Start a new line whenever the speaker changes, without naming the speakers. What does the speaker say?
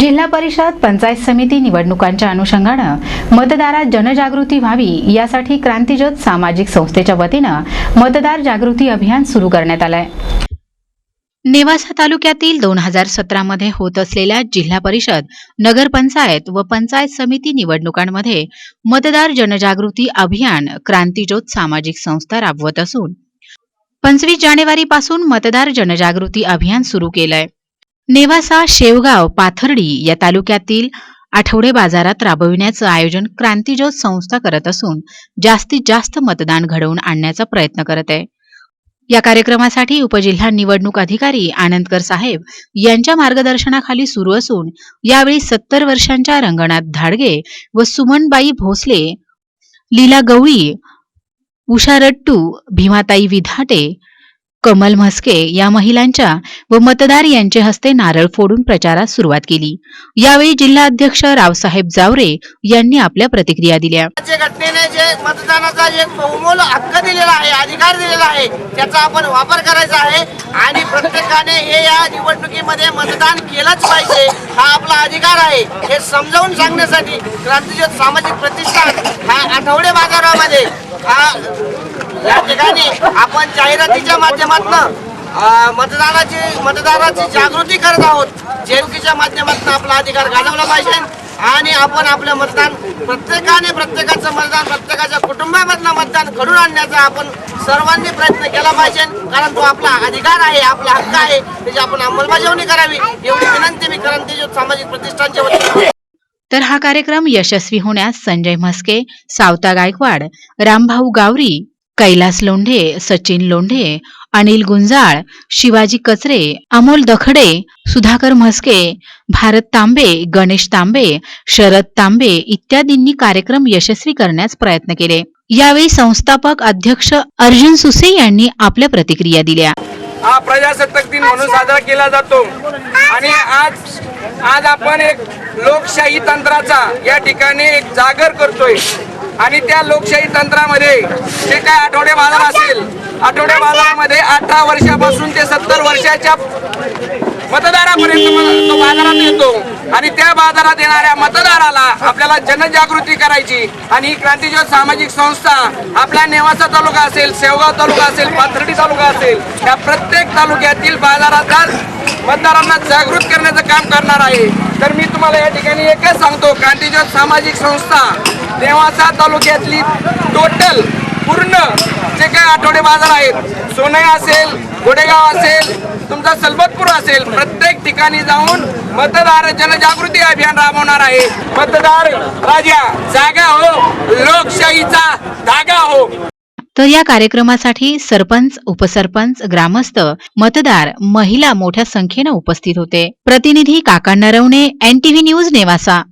जिल्हा परिषद पंचायत समिती निवडणुकांच्या अनुषंगानं मतदारात जनजागृती व्हावी यासाठी क्रांतीज्योत सामाजिक संस्थेच्या वतीनं मतदार जागृती अभियान सुरू करण्यात आलंय. नेवासा तालुक्यातील दोन हजार सतरामध्ये होत असलेल्या जिल्हा परिषद नगरपंचायत व पंचायत समिती निवडणुकांमध्ये मतदार जनजागृती अभियान क्रांतीज्योत सामाजिक संस्था राबवत असून पंचवीस जानेवारीपासून मतदार जनजागृती अभियान सुरू केलंय. नेवासा शेवगाव पाथर्डी या तालुक्यातील आठवडे बाजारात राबविण्याचं आयोजन क्रांतीज्योत संस्था करत असून जास्तीत जास्त मतदान घडवून आणण्याचा प्रयत्न करत आहे. या कार्यक्रमासाठी उपजिल्हा निवडणूक अधिकारी आनंदकर साहेब यांच्या मार्गदर्शनाखाली सुरू असून यावेळी सत्तर वर्षांच्या रंगनाथ धाडगे व सुमनबाई भोसले लीला गवळी उषा रट्टू भीमाताई विधाटे कमल म्हस्के या महिलांच्या व मतदार यांचे हस्ते नारळ फोडून प्रचारास सुरुवात केली. यावेळी जिल्हा अध्यक्ष रावसाहेब जावरे यांनी आपल्या प्रतिक्रिया दिल्या.
घटनेने जे मतदानाचा जे बहुमोल हक्क दिलेला आहे अधिकार दिलेला आहे त्याचा आपण वापर करायचा आहे आणि प्रत्येकाने हे या निवडणुकीमध्ये मतदान केलंच पाहिजे हा आपला अधिकार आहे. हे समजावून सांगण्यासाठी क्रांतीज्योत सामाजिक प्रतिष्ठान हा आठवडे बाजारामध्ये हा या ठिकाणी आपण जाहिरातीच्या माध्यमातून मतदानाची मतदानाची जागृती करत आहोत. जेवकीच्या माध्यमातून आपला अधिकार गाजवला पाहिजे आणि आपण आपलं मतदान प्रत्येकाने प्रत्येकाचं मतदान प्रत्येकाच्या कुटुंबामधलं मतदान घडून आणण्याचा आपण सर्वांनी प्रयत्न केला पाहिजे. कारण तो आपला अधिकार आहे आपला हक्क आहे. त्याची आपण अंमलबजावणी करावी. एवढी विनंती मी क्रांतीज्योत सामाजिक प्रतिष्ठानच्या वतीने.
तर हा कार्यक्रम यशस्वी होण्यास संजय म्हस्के सावता गायकवाड रामभाऊ गावरी कैलास लोंढे सचिन लोंढे अनिल गुंजाळ शिवाजी कचरे अमोल दखडे सुधाकर म्हस्के भारत तांबे गणेश तांबे शरद तांबे इत्यादींनी कार्यक्रम यशस्वी करण्यास प्रयत्न केले. यावेळी संस्थापक अध्यक्ष अर्जुन सुसे यांनी आपल्या प्रतिक्रिया दिल्या.
हा प्रजासत्ताक दिन म्हणून साजरा केला जातो. आणि आज आज आपण एक लोकशाही तंत्राचा या ठिकाणी एक जागर करतोय. आणि त्या लोकशाही तंत्रामध्ये जे काय आठवडे बाजार असेल आठवडे बाजारामध्ये अठरा वर्षापासून ते सत्तर वर्षाच्या मतदारापर्यंत तो बाजारात येतो. आणि त्या बाजारात येणाऱ्या मतदाराला आपल्याला जनजागृती करायची. आणि ही क्रांतीज्योत सामाजिक संस्था आपल्या नेवासा तालुका असेल शेवगाव तालुका असेल पाथर्डी तालुका असेल या प्रत्येक तालुक्यातील बाजारात मतदारांना जागृत करण्याचं काम करणार आहे. तर मी तुम्हाला या ठिकाणी एकच सांगतो क्रांतीज्योत सामाजिक संस्था देवासा तालुक्यातली टोटल पूर्ण जे काही आठवडे बाजार आहेत सोनई असेल गोडेगाव असेल तुमचा सलबतपूर असेल प्रत्येक ठिकाणी जाऊन मतदार जनजागृती अभियान राबवणार आहे. मतदार राजा जागा हो लोकशाहीचा धागा हो.
तर या कार्यक्रमासाठी सरपंच उपसरपंच ग्रामस्थ मतदार महिला मोठ्या संख्येनं उपस्थित होते. प्रतिनिधी काका नरवणे एनटीव्ही न्यूज नेवासा.